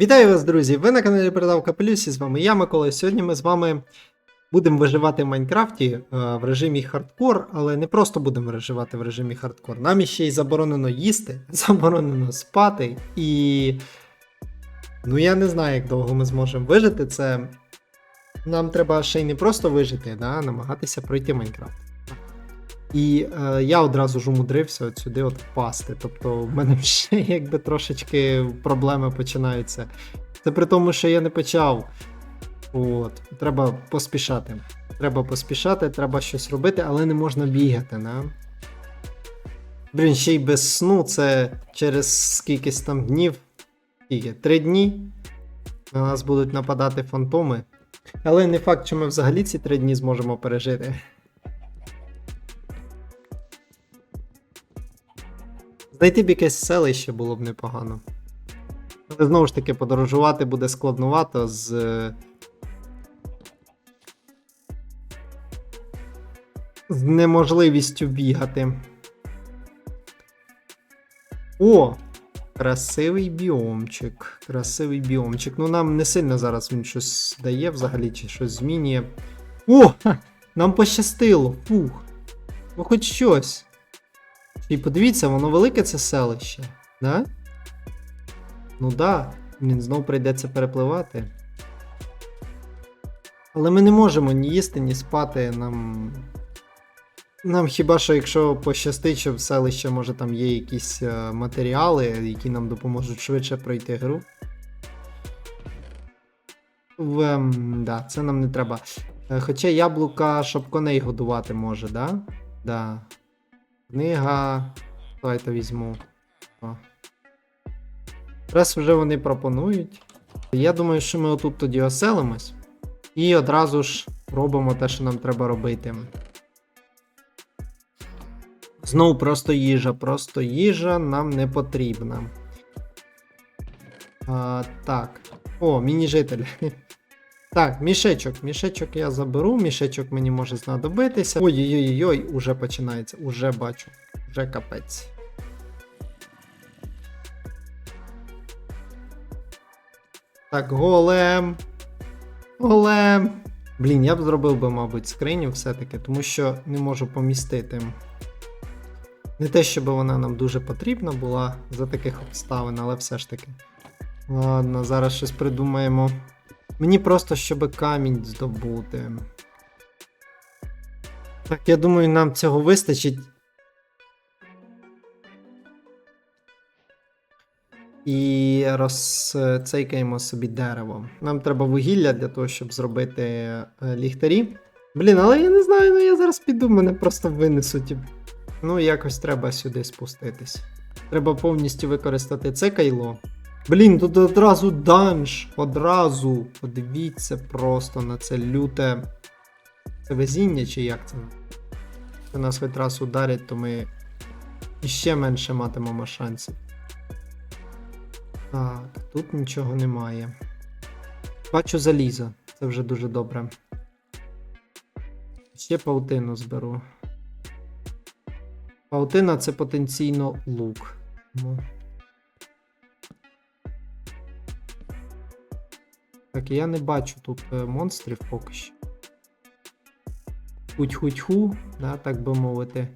Вітаю вас, друзі! Ви на каналі Передав Капелюсі, з вами я, Микола. І Сьогодні ми з вами будемо виживати в Майнкрафті е, в режимі хардкор, але не просто будемо виживати в режимі хардкор. Нам іще й заборонено їсти, заборонено спати. І. Ну я не знаю, як довго ми зможемо вижити. Це. Нам треба ще й не просто вижити, а намагатися пройти Майнкрафт. І е, я одразу ж умудрився от сюди от впасти. Тобто в мене ще якби трошечки проблеми починаються. Це при тому, що я не почав. От, треба поспішати. Треба поспішати, треба щось робити, але не можна бігати, да? Блін, ще й без сну це через скількись там днів. Скільки? Три дні. На нас будуть нападати фантоми. Але не факт, що ми взагалі ці три дні зможемо пережити. Знайти б якесь селище було б непогано. Але знову ж таки, подорожувати буде складновато з. е, З неможливістю бігати. О! Красивий біомчик. Красивий біомчик. Ну, нам не сильно зараз він щось дає взагалі, чи щось змінює. О! Нам пощастило! Фух. Ну, хоч щось. І подивіться, воно велике це селище, да? Ну да, блін, знов прийдеться перепливати. Але ми не можемо ні їсти, ні спати. Нам. Нам хіба що, якщо пощастить, що в селище, може там є якісь е, матеріали, які нам допоможуть швидше пройти гру. В, ем, да, це нам не треба. Е, Хоча яблука, щоб коней годувати може, да? Да. Книга. Давайте візьму. Раз вже вони пропонують. Я думаю, що ми отут тоді оселимось. І одразу ж робимо те, що нам треба робити. Знову просто їжа, просто їжа нам не потрібна. А, так. О, міні-житель. Так, мішечок. Мішечок я заберу, мішечок мені може знадобитися. Ой-ой-ой, уже починається, уже бачу. Вже капець. Так, голем. Голем. Блін, я б зробив би, мабуть, скриню все-таки, тому що не можу помістити. Не те, щоб вона нам дуже потрібна була за таких обставин, але все ж таки. Ладно, зараз щось придумаємо. Мені просто щоб камінь здобути. Так, я думаю, нам цього вистачить. І розцейкаємо собі дерево. Нам треба вугілля для того, щоб зробити е, ліхтарі. Блін, але я не знаю, ну я зараз піду, мене просто винесуть. Ну, якось треба сюди спуститись. Треба повністю використати це кайло. Блін, тут одразу данж. Одразу. Подивіться просто на це люте. Везіння чи як це? Якщо нас хоч раз ударять, то ми іще менше матимемо шансів. Так, тут нічого немає. Бачу залізо. Це вже дуже добре. Ще паутину зберу. Паутина це потенційно лук. Так, я не бачу тут е, монстрів поки що. Хуть-хуть-ху, да, так би мовити.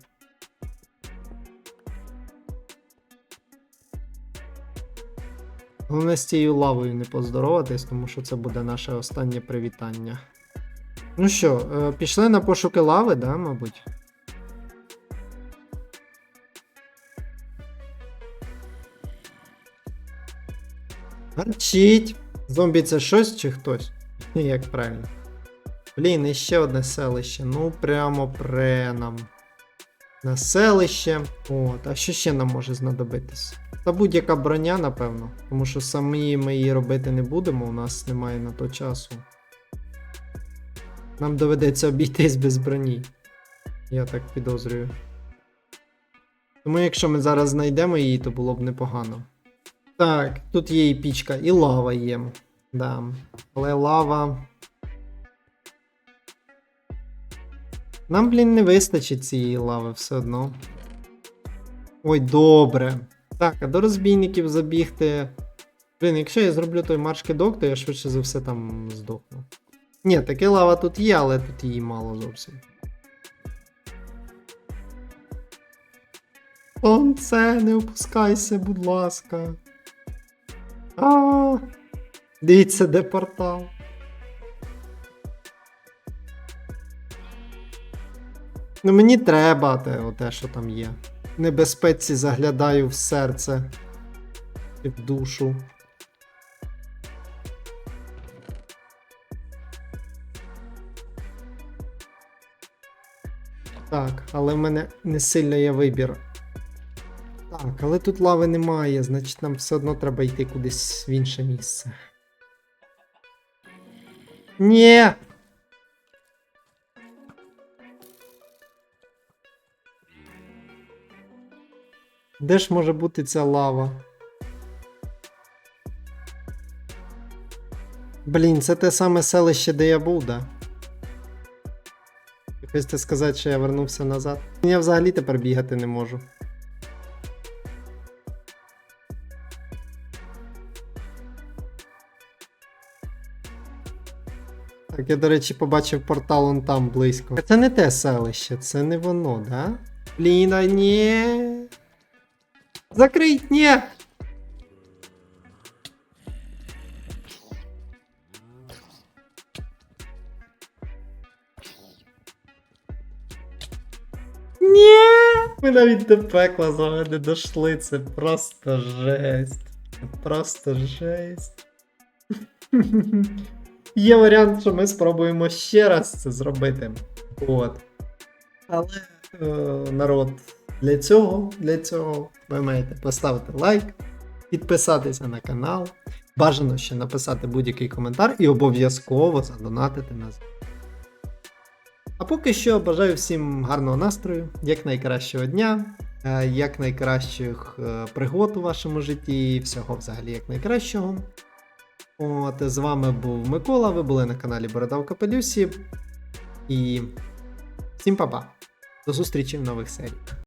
Головне з цією лавою не поздороватись, тому що це буде наше останнє привітання. Ну що, е, пішли на пошуки лави, да, мабуть? Гарчить. Зомбі це щось чи хтось? Як правильно. Блін, і ще одне селище. Ну, прямо пре нам. На селище. От, а що ще нам може знадобитись? Та будь-яка броня, напевно. Тому що самі ми її робити не будемо, у нас немає на то часу. Нам доведеться обійтись без броні. Я так підозрюю. Тому якщо ми зараз знайдемо її, то було б непогано. Так, тут є і пічка, і лава є. Да. Але лава. Нам, блін, не вистачить цієї лави все одно. Ой, добре. Так, а до розбійників забігти Блін, якщо я зроблю той марш-кидок, то я швидше за все там здохну. Ні, таке лава тут є, але тут її мало зовсім. Сонце, не опускайся, будь ласка. А, дивіться, де портал. Ну мені треба те, оте, що там є. Небезпеці заглядаю в серце і в душу. Так, але в мене не сильно є вибір. Так, але тут лави немає, значить нам все одно треба йти кудись в інше місце. Ні! Де ж може бути ця лава? Блін, це те саме селище, де я був, да? Хочете сказати, що я вернувся назад? Я взагалі тепер бігати не можу. Так, я, до речі, побачив портал он там близько. Це не те селище, це не воно, да? Блін, а ні. Закрить, ні! Ні! Ми навіть до пекла з вами не дошли. Це просто жесть. Просто жесть. Є варіант, що ми спробуємо ще раз це зробити. От. Але е, народ, для цього, для цього ви маєте поставити лайк, підписатися на канал. Бажано ще написати будь-який коментар і обов'язково задонатити нас. А поки що бажаю всім гарного настрою, як дня, е, як найкращих е, пригод у вашому житті, всього взагалі як найкращого. От, з вами був Микола, ви були на каналі Борода в Капелюсі. І всім па-па. До зустрічі в нових серіях.